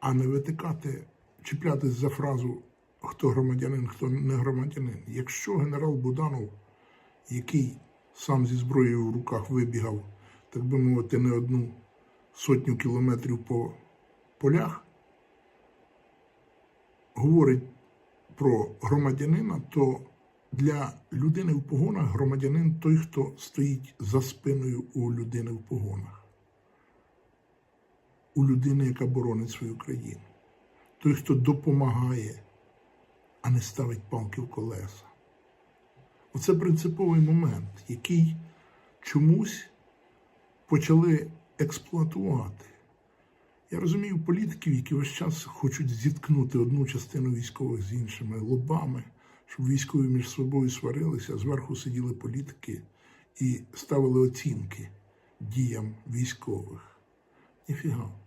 а не витикати, чіплятись за фразу хто громадянин, хто не громадянин. Якщо генерал Буданов, який сам зі зброєю в руках вибігав, так би мовити, не одну сотню кілометрів по полях, говорить про громадянина, то для людини в погонах громадянин той, хто стоїть за спиною у людини в погонах, у людини, яка боронить свою країну, той, хто допомагає, а не ставить палки в колеса. Оце принциповий момент, який чомусь почали експлуатувати. Я розумію політиків, які весь час хочуть зіткнути одну частину військових з іншими лобами, щоб військові між собою сварилися, а зверху сиділи політики і ставили оцінки діям військових. Ніфіга.